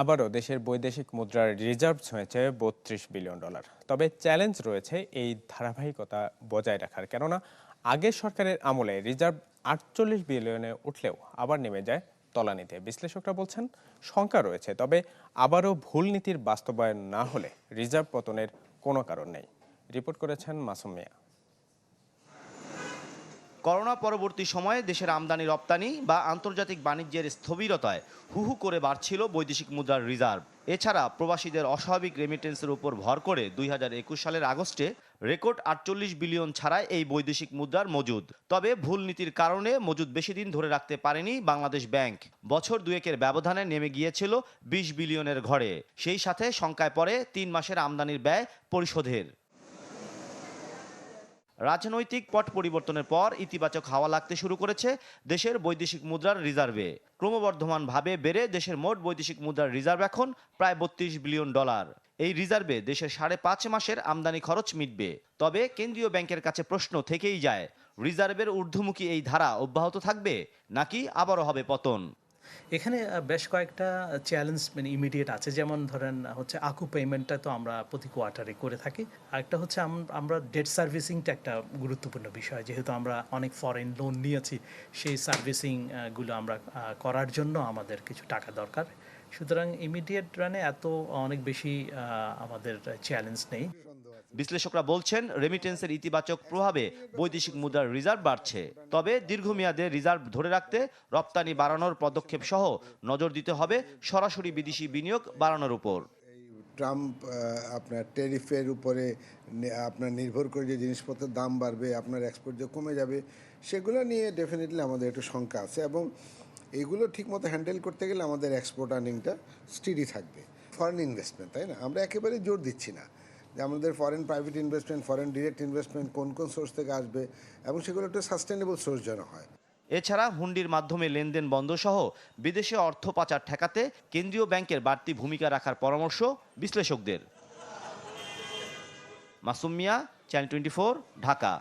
আবারও দেশের বৈদেশিক মুদ্রার রিজার্ভ ছুঁয়েছে বত্রিশ বিলিয়ন ডলার। তবে চ্যালেঞ্জ রয়েছে এই ধারাবাহিকতা বজায় রাখার, কেননা আগের সরকারের আমলে রিজার্ভ আটচল্লিশ বিলিয়নে উঠলেও আবার নেমে যায় তলানিতে। বিশ্লেষকরা বলছেন, শঙ্কা রয়েছে, তবে আবারও ভুল নীতির বাস্তবায়ন না হলে রিজার্ভ পতনের কোনো কারণ নেই। রিপোর্ট করেছেন মাসুম মিয়া। করোনা পরবর্তী সময়ে দেশের আমদানি, রপ্তানি বা আন্তর্জাতিক বাণিজ্যের স্থবিরতায় হুহু করে বাড়ছিল বৈদেশিক মুদ্রার রিজার্ভ। এছাড়া প্রবাসীদের অস্বাভাবিক রেমিটেন্সের উপর ভর করে দুই হাজার একুশ সালের আগস্টে রেকর্ড আটচল্লিশ বিলিয়ন ছাড়াই এই বৈদেশিক মুদ্রার মজুদ। তবে ভুল নীতির কারণে মজুদ বেশি দিন ধরে রাখতে পারেনি বাংলাদেশ ব্যাংক। বছর দুয়েকের ব্যবধানে নেমে গিয়েছিল বিশ বিলিয়নের ঘরে। সেই সাথে শঙ্কায় পড়ে তিন মাসের আমদানির ব্যয় পরিশোধের। রাজনৈতিক পট পরিবর্তনের পর ইতিবাচক হাওয়া লাগতে শুরু করেছে দেশের বৈদেশিক মুদ্রার রিজার্ভে। ক্রমবর্ধমানভাবে বেড়ে দেশের মোট বৈদেশিক মুদ্রার রিজার্ভ এখন প্রায় বত্রিশ বিলিয়ন ডলার। এই রিজার্ভে দেশের সাড়ে পাঁচ মাসের আমদানি খরচ মিটবে। তবে কেন্দ্রীয় ব্যাংকের কাছে প্রশ্ন থেকেই যায়, রিজার্ভের ঊর্ধ্বমুখী এই ধারা অব্যাহত থাকবে নাকি আবারও হবে পতন? এখানে বেশ কয়েকটা চ্যালেঞ্জ মানে ইমিডিয়েট আছে। যেমন ধরেন হচ্ছে আকু পেমেন্টটা তো আমরা প্রতি কোয়ার্টারে করে থাকি। আরেকটা হচ্ছে আম- আমরা ডেট সার্ভিসিংটা একটা গুরুত্বপূর্ণ বিষয়। যেহেতু আমরা অনেক ফরেন লোন নিয়েছি, সেই সার্ভিসিংগুলো আমরা করার জন্য আমাদের কিছু টাকা দরকার। সুতরাং ইমিডিয়েট রানে এত অনেক বেশি আহ, আমাদের চ্যালেঞ্জ নেই। বিশ্লেষকরা বলছেন রেমিটেন্সের ইতিবাচক প্রভাবে বৈদেশিক মুদ্রার রিজার্ভ বাড়ছে। তবে দীর্ঘমেয়াদে রিজার্ভ ধরে রাখতে রপ্তানি বাড়ানোর পদক্ষেপ সহ নজর দিতে হবে সরাসরি বিদেশি বিনিয়োগ বাড়ানোর উপর। ট্রাম্প আপনার ট্যারিফের উপরে আপনার নির্ভর করে যে জিনিসপত্রের দাম বাড়বে আপনার এক্সপোর্ট যে কমে যাবে সেগুলো নিয়ে ডেফিনেটলি আমাদের একটু শঙ্কা আছে। এবং এগুলো ঠিকমতো হ্যান্ডেল করতে গেলে আমাদের এক্সপোর্ট আর্নিংটা স্টিডি থাকবে। ফরেন ইনভেস্টমেন্ট তাই না? আমরা একেবারে জোর দিচ্ছি না যে আমাদের foreign private investment foreign direct investment কোন কোন সোর্স থেকে আসবে এবং সেগুলো একটা সাস্টেনেবল সোর্স যেন হয়। এছাড়া হুন্ডির মাধ্যমে লেনদেন বন্ধ সহ বিদেশে অর্থ পাচার ঠেকাতে কেন্দ্রীয় ব্যাংকের বাড়তি ভূমিকা রাখার পরামর্শ বিশ্লেষকদের। Masumiya channel twenty Dhaka.